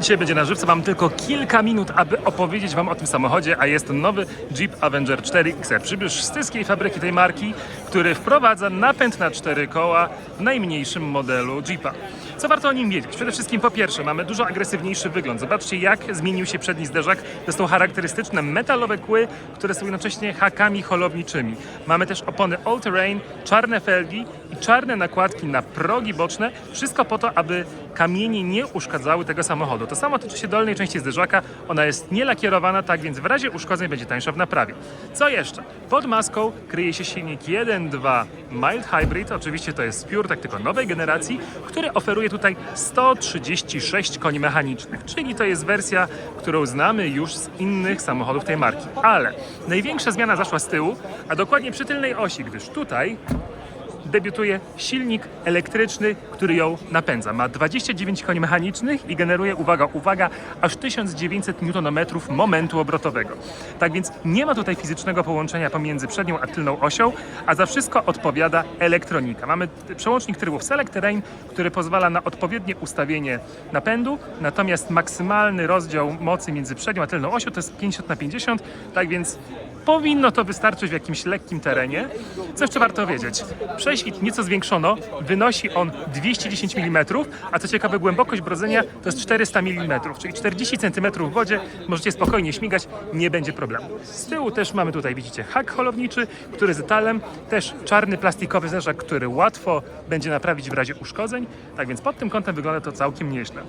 Dzisiaj będzie na żywca, mam tylko kilka minut, aby opowiedzieć Wam o tym samochodzie, a jest to nowy Jeep Avenger 4XE. Przybysz z tyskiej fabryki tej marki, który wprowadza napęd na cztery koła w najmniejszym modelu Jeepa. Co warto o nim wiedzieć? Przede wszystkim po pierwsze, mamy dużo agresywniejszy wygląd. Zobaczcie, jak zmienił się przedni zderzak. To są charakterystyczne metalowe kły, które są jednocześnie hakami holowniczymi. Mamy też opony all-terrain, czarne felgi czarne nakładki na progi boczne. Wszystko po to, aby kamienie nie uszkadzały tego samochodu. To samo tyczy się dolnej części zderzaka. Ona jest nielakierowana, tak więc w razie uszkodzeń będzie tańsza w naprawie. Co jeszcze? Pod maską kryje się silnik 1.2 Mild Hybrid. Oczywiście to jest Pure, tak tylko nowej generacji, który oferuje tutaj 136 koni mechanicznych, czyli to jest wersja, którą znamy już z innych samochodów tej marki. Ale największa zmiana zaszła z tyłu, a dokładnie przy tylnej osi, gdyż tutaj debiutuje silnik elektryczny, który ją napędza. Ma 29 koni mechanicznych i generuje, uwaga, uwaga, aż 1900 Nm momentu obrotowego. Tak więc nie ma tutaj fizycznego połączenia pomiędzy przednią a tylną osią, a za wszystko odpowiada elektronika. Mamy przełącznik trybów Select Terrain, który pozwala na odpowiednie ustawienie napędu, natomiast maksymalny rozdział mocy między przednią a tylną osią to jest 50 na 50, tak więc powinno to wystarczyć w jakimś lekkim terenie. Co jeszcze warto wiedzieć? Prześwit nieco zwiększono, wynosi on 210 mm, a co ciekawe głębokość brodzenia to jest 400 mm, czyli 40 cm w wodzie, możecie spokojnie śmigać, nie będzie problemu. Z tyłu też mamy tutaj, widzicie, hak holowniczy, który z etalem, też czarny plastikowy zderzak, który łatwo będzie naprawić w razie uszkodzeń, tak więc pod tym kątem wygląda to całkiem nieźle.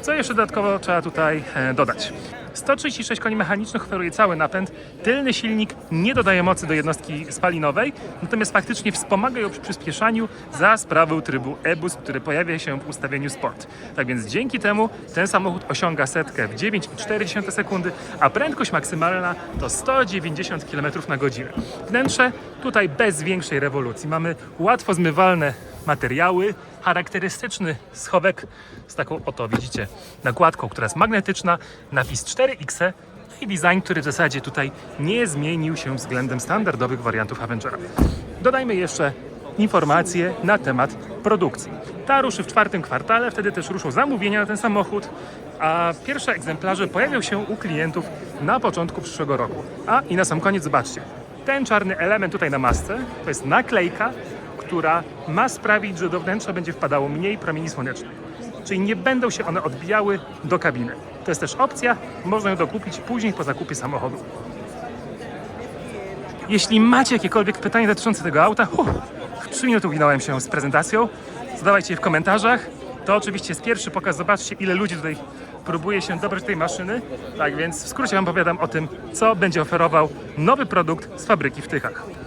Co jeszcze dodatkowo trzeba tutaj e, dodać? 136 koni mechanicznych oferuje cały napęd. Tylny silnik nie dodaje mocy do jednostki spalinowej, natomiast faktycznie wspomaga ją przy przyspieszaniu za sprawą trybu e-boost, który pojawia się w ustawieniu sport. Tak więc dzięki temu ten samochód osiąga setkę w 9,4 sekundy, a prędkość maksymalna to 190 km na godzinę. Wnętrze tutaj bez większej rewolucji. Mamy łatwo zmywalne materiały, charakterystyczny schowek z taką oto, widzicie, nakładką, która jest magnetyczna, napis 4X i design, który w zasadzie tutaj nie zmienił się względem standardowych wariantów Avengera. Dodajmy jeszcze informacje na temat produkcji. Ta ruszy w czwartym kwartale, wtedy też ruszą zamówienia na ten samochód, a pierwsze egzemplarze pojawią się u klientów na początku przyszłego roku. A i na sam koniec zobaczcie, ten czarny element tutaj na masce to jest naklejka, która ma sprawić, że do wnętrza będzie wpadało mniej promieni słonecznych. Czyli nie będą się one odbijały do kabiny. To jest też opcja, można ją dokupić później po zakupie samochodu. Jeśli macie jakiekolwiek pytania dotyczące tego auta, huh, w 3 minuty uginąłem się z prezentacją, zadawajcie je w komentarzach. To oczywiście jest pierwszy pokaz, zobaczcie ile ludzi tutaj próbuje się dobrać do tej maszyny. Tak więc w skrócie Wam powiadam o tym, co będzie oferował nowy produkt z fabryki w Tychach.